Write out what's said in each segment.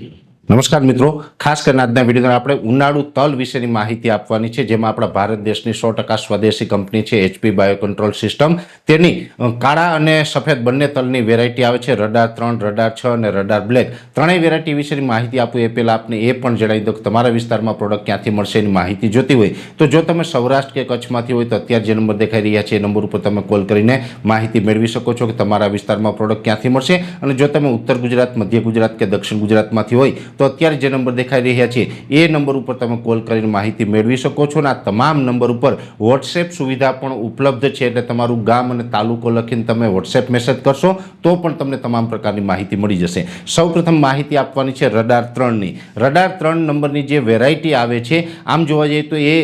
Thank you. નમસ્કાર મિત્રો. ખાસ કરીને આજના વિડીયોમાં આપણે ઉનાળુ તલ વિશેની માહિતી આપવાની છે, જેમાં આપણા ભારત દેશની સો ટકા સ્વદેશી કંપની છે એચપી બાયો કંટ્રોલ સિસ્ટમ. તેની કાળા અને સફેદ બંને તલની વેરાયટી આવે છે, રડાર ત્રણ, રડાર છ અને રડાર બ્લેક. ત્રણેય વેરાયટી વિશેની માહિતી આપું, એ પહેલાં આપને એ પણ જણાવી દઉં કે તમારા વિસ્તારમાં પ્રોડક્ટ ક્યાંથી મળશે એની માહિતી જોતી હોય. તો જો તમે સૌરાષ્ટ્ર કે કચ્છમાંથી હોય તો અત્યારે જે નંબર દેખાઈ રહ્યા છે, એ નંબર ઉપર તમે કોલ કરીને માહિતી મેળવી શકો છો કે તમારા વિસ્તારમાં પ્રોડક્ટ ક્યાંથી મળશે. અને જો તમે ઉત્તર ગુજરાત, મધ્ય ગુજરાત કે દક્ષિણ ગુજરાતમાંથી હોય તો અત્યારે જે નંબર દેખાઈ રહ્યા છે, એ નંબર ઉપર તમે કોલ કરીને માહિતી મેળવી શકો છો અને આ તમામ નંબર ઉપર વોટ્સએપ સુવિધા પણ ઉપલબ્ધ છે એટલે તમારું ગામ અને તાલુકો લખીને તમે વોટ્સએપ મેસેજ કરશો, તો પણ તમને તમામ પ્રકારની માહિતી મળી જશે. સૌપ્રથમ માહિતી આપવાની છે રડાર ત્રણની. રડાર ત્રણ નંબરની જે વેરાયટી આવે છે, આમ જોવા જઈએ તો એ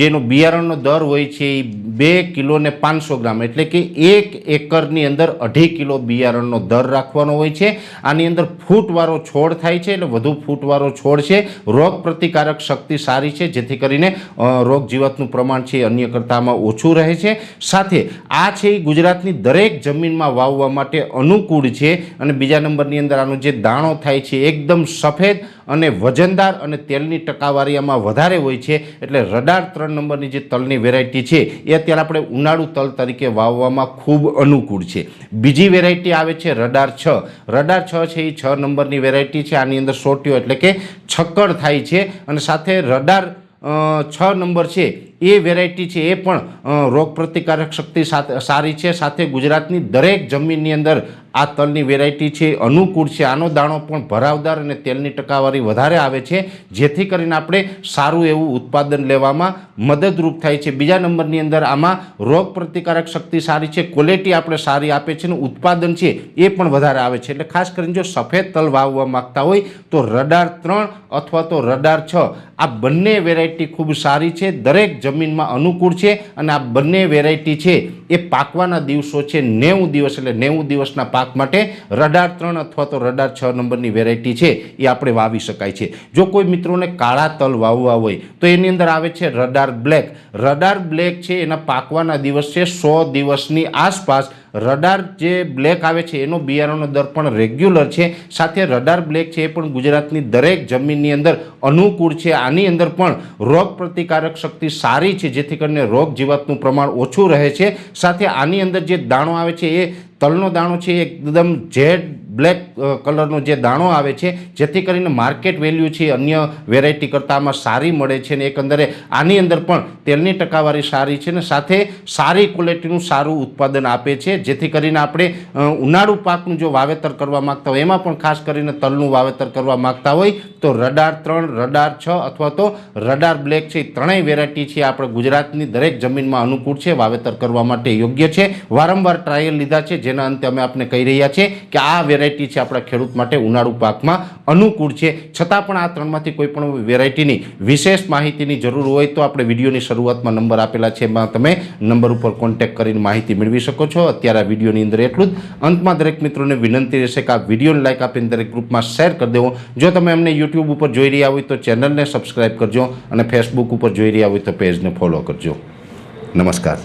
જેનો બિયારણનો દર હોય છે એ બે કિલો ને પાંચસો ગ્રામ, એટલે કે એક એકરની અંદર અઢી કિલો બિયારણનો દર રાખવાનો હોય છે. આની અંદર ફૂટવાળો છોડ થાય છે એટલે વધુ ફૂટવાળો છોડ છે રોગ પ્રતિકારક શક્તિ સારી છે, જેથી કરીને રોગ જીવાતનું પ્રમાણ છે અન્ય કરતામાં ઓછું રહે છે. સાથે આ છે એ ગુજરાતની દરેક જમીનમાં વાવવા માટે અનુકૂળ છે અને બીજા નંબરની અંદર આનો જે દાણો થાય છે એકદમ સફેદ અને વજનદાર અને તેલની ટકાવારી આમાં વધારે હોય છે. એટલે રડાર ત્રણ નંબરની જે તલની વેરાયટી છે એ અત્યારે આપણે ઉનાળુ તલ તરીકે વાવવામાં ખૂબ અનુકૂળ છે. બીજી વેરાયટી આવે છે રડાર છ. રડાર છ છે એ છ નંબરની વેરાયટી છે. આની અંદર સોટીઓ એટલે કે છક્કડ થાય છે અને સાથે રડાર છ નંબર છે એ વેરાયટી છે, એ પણ રોગ પ્રતિકારક શક્તિ સાથે, સારી છે. સાથે ગુજરાતની દરેક જમીનની અંદર આ તલની વેરાયટી છે, અનુકૂળ છે, આનો દાણો પણ ભરાવદાર અને તેલની ટકાવારી વધારે આવે છે, જેથી કરીને આપણે સારું એવું ઉત્પાદન લેવામાં મદદરૂપ થાય છે. બીજા નંબરની અંદર આમાં રોગ પ્રતિકારક શક્તિ સારી છે ક્વોલિટી આપણે સારી આપે છે અને ઉત્પાદન છે એ પણ વધારે આવે છે. એટલે ખાસ કરીને જો સફેદ તલ વાવવા માગતા હોય, તો રડાર ત્રણ અથવા તો રડાર છ, આ બંને વેરાયટી ખૂબ સારી છે, દરેક જમીનમાં અનુકૂળ છે અને આ બંને વેરાયટી છે એ પાકવાના દિવસો છે, નેવું દિવસ એટલે નેવું દિવસના પાક માટે રડાર ત્રણ અથવા તો રડાર છ નંબરની વેરાયટી છે એ આપણે વાવી શકાય છે. જો કોઈ મિત્રોને કાળા તલ વાવવા હોય, તો એની અંદર આવે છે રડાર બ્લેક. રડાર બ્લેક છે, એના પાકવાના દિવસ છે સો દિવસની આસપાસ રડાર જે બ્લેક આવે છે, એનો બિયારણનો દર પણ રેગ્યુલર છે. સાથે રડાર બ્લેક છે, એ પણ ગુજરાતની દરેક જમીનની અંદર અનુકૂળ છે. આની અંદર પણ રોગ પ્રતિકારક શક્તિ સારી છે, જેથી કરીને રોગ જીવાતનું પ્રમાણ ઓછું રહે છે. સાથે આની અંદર જે દાણો આવે છે, એ તલનો દાણો છે એકદમ જેડ બ્લેક કલરનો જે દાણો આવે છે, જેથી કરીને માર્કેટ વેલ્યુ છે અન્ય વેરાયટી કરતાં આમાં સારી મળે છે ને એકંદરે આની અંદર પણ તેલની ટકાવારી સારી છે ને સાથે સારી ક્વોલિટીનું સારું ઉત્પાદન આપે છે, જેથી કરીને આપણે ઉનાળુ પાકનું જો વાવેતર કરવા માંગતા હોય, એમાં પણ ખાસ કરીને તલનું વાવેતર કરવા માંગતા હોય તો રડાર ત્રણ રડાર છ અથવા તો રડાર બ્લેક છે, એ ત્રણેય વેરાયટી છે આપણે ગુજરાતની દરેક જમીનમાં અનુકૂળ છે, વાવેતર કરવા માટે યોગ્ય છે. વારંવાર ટ્રાયલ લીધા છે, જેના અંતે અમે આપને કહી રહ્યા છીએ કે આ વેરાયટી છે આપણા ખેડૂત માટે ઉનાળુ પાકમાં અનુકૂળ છે. છતાં પણ આ ત્રણમાંથી કોઈ પણ વેરાયટીની વિશેષ માહિતીની જરૂર હોય તો આપણે વિડીયોની શરૂઆતમાં નંબર આપેલા છે, એમાં તમે નંબર ઉપર કોન્ટેક્ટ કરીને માહિતી મેળવી શકો છો. અત્યારે આ વિડીયોની અંદર એટલું જ. અંતમાં દરેક મિત્રોને વિનંતી રહેશે કે આ વિડીયોને લાઇક આપીને દરેક ગ્રુપમાં શેર કરી દેવો. જો તમે અમને યુટ્યુબ ઉપર જોઈ રહ્યા હોય તો ચેનલને સબસ્ક્રાઈબ કરજો અને ફેસબુક ઉપર જોઈ રહ્યા હોય તો પેજને ફોલો કરજો. નમસ્કાર.